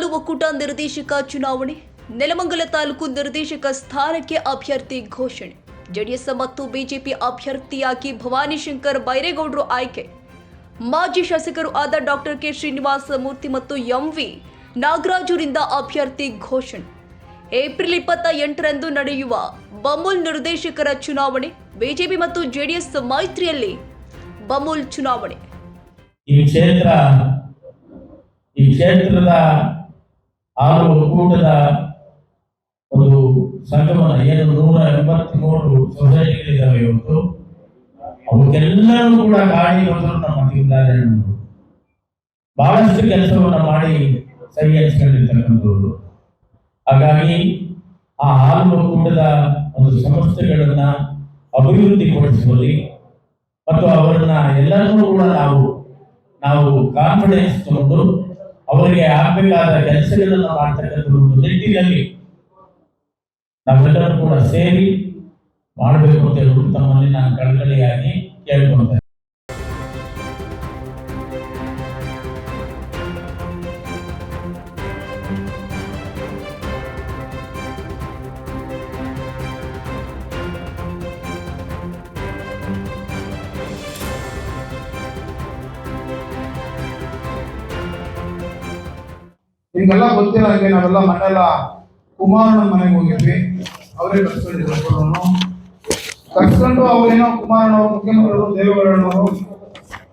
ನಿರ್ದೇಶಕ ಚುನಾವಣೆ, ನೆಲಮಂಗಲ ತಾಲೂಕು ನಿರ್ದೇಶಕ ಸ್ಥಾನಕ್ಕೆ ಅಭ್ಯರ್ಥಿ ಘೋಷಣೆ. ಜೆಡಿಎಸ್ ಮತ್ತು ಬಿಜೆಪಿ ಅಭ್ಯರ್ಥಿಯಾಗಿ ಭವಾನಿಶಂಕರ್ ಬೈರೇಗೌಡರು ಆಯ್ಕೆ. ಮಾಜಿ ಶಾಸಕರು ಆದ ಡಾಕ್ಟರ್ ಕೆ ಶ್ರೀನಿವಾಸ ಮೂರ್ತಿ ಮತ್ತು ಎಂವಿ ನಾಗರಾಜುರಿಂದ ಅಭ್ಯರ್ಥಿ ಘೋಷಣೆ. ಏಪ್ರಿಲ್ ಇಪ್ಪತ್ತ ಎಂಟರಂದು ನಡೆಯುವ ಬಮೂಲ್ ನಿರ್ದೇಶಕರ ಚುನಾವಣೆ, ಬಿಜೆಪಿ ಮತ್ತು ಜೆಡಿಎಸ್ ಮೈತ್ರಿಯಲ್ಲಿ ಬಮೂಲ್ ಚುನಾವಣೆ. ಈ ಕ್ಷೇತ್ರ, ಈ ಕ್ಷೇತ್ರದ ಆರು ಒಕ್ಕೂಟದ ಒಂದು ಸಂಗಮನ ಏನು ನೂರ ಎಂಬತ್ಮೂರು ಸೊಸೈಟಿಗಳಿದ್ದಾವೆ ಇವತ್ತು. ಅವಕ್ಕೆಲ್ಲರೂ ಕೂಡ ಗಾಳಿ ಬಂದರು ನಮ್ಮ ತಿರುಗಾರಣ್ಣವರು ಬಹಳಷ್ಟು ಕೆಲಸವನ್ನು ಮಾಡಿ ಸರಿ ಅನಿಸ್ಕೊಂಡಿರ್ತಕ್ಕಂಥವ್ರು ಹಾಗಾಗಿ ಆ ಹಾಲು ಒಕ್ಕೂಟದ ಒಂದು ಸಂಸ್ಥೆಗಳನ್ನ ಅಭಿವೃದ್ಧಿಪಡಿಸುವಲ್ಲಿ ಮತ್ತು ಅವರನ್ನ ಎಲ್ಲರನ್ನೂ ಕೂಡ ನಾವು ನಾವು ಕಾನ್ಫಿಡೆನ್ಸ್ ತಗೊಂಡು ಅವರಿಗೆ ಆಗಬೇಕಾದ ಕೆಲಸಗಳನ್ನು ಮಾಡ್ತಕ್ಕಂಥ ಒಂದು ನಿಟ್ಟಿನಲ್ಲಿ ನಾವೆಲ್ಲರೂ ಕೂಡ ಸೇರಿ ಮಾಡಬೇಕು ಅಂತ ಹೇಳ್ಬಿಟ್ಟು ತಮ್ಮಲ್ಲಿ ನಾನು ಕಳಕಳಿಯಾಗಿ ಕೇಳ್ಕೊಳ್ತೇನೆ ನಿಮ್ಗೆಲ್ಲ ಗೊತ್ತಿಲ್ಲ ಹಾಗೆ ನಾವೆಲ್ಲ ಮನೆಲ್ಲ ಕುಮಾರನ ಮನೆಗೆ ಹೋಗಿದ್ವಿ. ಅವರೇ ಕರ್ಸ್ಕೊಂಡಿದ್ರು ಕರ್ಸ್ಕೊಂಡು ಅವರೇನೋ ಕುಮಾರನವರು ಮುಖ್ಯಮಂತ್ರಿಗಳು ದೇವೇಗೌಡನವರು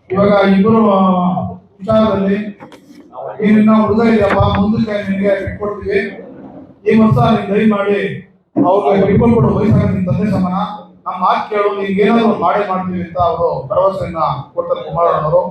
ಇವಾಗ ಇಬ್ಬರು ವಿಚಾರದಲ್ಲಿ ನೀನಿನ್ನ ಹುಡುಗ ಇದೆಯಪ್ಪ, ಮುಂದಕ್ಕೆ ನಿಮಗೆ ಬಿಟ್ಕೊಡ್ತೀವಿ ಈ ವರ್ಷ ನೀನು ದಯಮಾಡಿ ಅವ್ರಿಗೆ ರಿಪೋರ್ಟ್ ಕೊಡು ವಯಸ್ಸಾಗ ನಿನ್ ತಂದೆ ಸಮಾನ. ನಮ್ಮ ಮಾತು ಕೇಳು ನಿನ್ಗೆ ಏನಾದ್ರು ಮಾಡಿ ಮಾಡ್ತೀವಿ ಅಂತ ಅವರು ಭರವಸೆಯನ್ನ ಕೊಡ್ತಾರೆ ಕುಮಾರಣ್ಣವರು